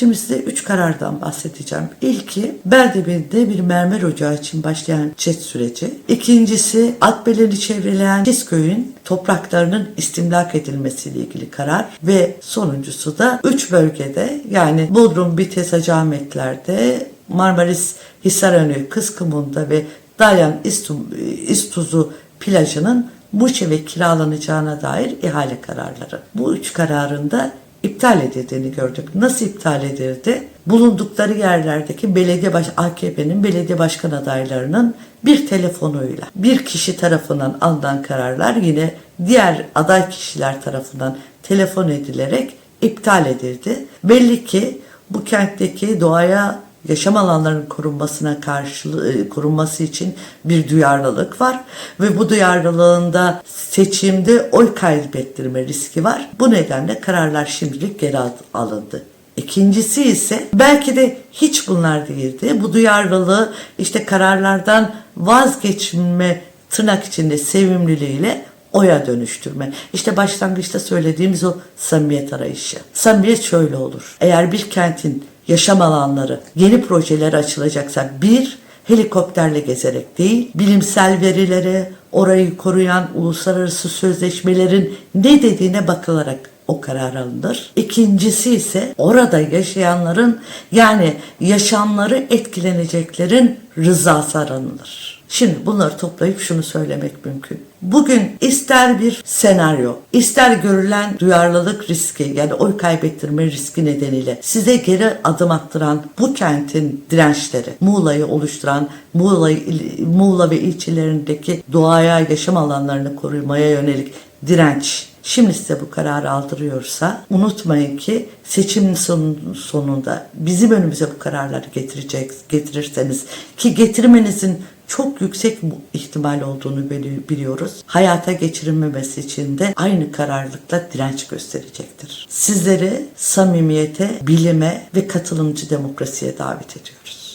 Şimdi size üç karardan bahsedeceğim. İlki Berdebin'de bir mermer ocağı için başlayan çet süreci. İkincisi Akbeleni çevreleyen Çizköy'ün topraklarının istimlak edilmesiyle ilgili karar. Ve sonuncusu da üç bölgede yani Bodrum, Bites, Hacıahmetler'de Marmaris, Hisarönü, Kızkımunda ve Dalyan İstu- İstuzu plajının Muşe ve kiralanacağına dair ihale kararları. Bu üç kararında iptal edildiğini gördük. Nasıl iptal edildi? Bulundukları yerlerdeki belediye baş AKP'nin belediye başkan adaylarının bir telefonuyla bir kişi tarafından alınan kararlar yine diğer aday kişiler tarafından telefon edilerek iptal edildi. Belli ki bu kentteki doğaya yaşam alanlarının korunmasına karşı e, korunması için bir duyarlılık var ve bu duyarlılığında seçimde oy kaybettirme riski var. Bu nedenle kararlar şimdilik geri al- alındı. İkincisi ise belki de hiç bunlar değildi. Bu duyarlılığı işte kararlardan vazgeçme tırnak içinde sevimliliğiyle oya dönüştürme. İşte başlangıçta söylediğimiz o samimiyet arayışı. Samimiyet şöyle olur. Eğer bir kentin yaşam alanları, yeni projeler açılacaksa bir, helikopterle gezerek değil, bilimsel verilere, orayı koruyan uluslararası sözleşmelerin ne dediğine bakılarak o karar alınır. İkincisi ise orada yaşayanların yani yaşamları etkileneceklerin rızası aranılır. Şimdi bunları toplayıp şunu söylemek mümkün. Bugün ister bir senaryo, ister görülen duyarlılık riski yani oy kaybettirme riski nedeniyle size geri adım attıran bu kentin dirençleri, Muğla'yı oluşturan Muğla, Muğla ve ilçelerindeki doğaya, yaşam alanlarını korumaya yönelik direnç Şimdi size bu kararı aldırıyorsa unutmayın ki seçimin son- sonunda bizim önümüze bu kararları getirecek getirirseniz ki getirmenizin çok yüksek ihtimal olduğunu bili- biliyoruz. Hayata geçirilmemesi için de aynı kararlılıkla direnç gösterecektir. Sizleri samimiyete, bilime ve katılımcı demokrasiye davet ediyoruz.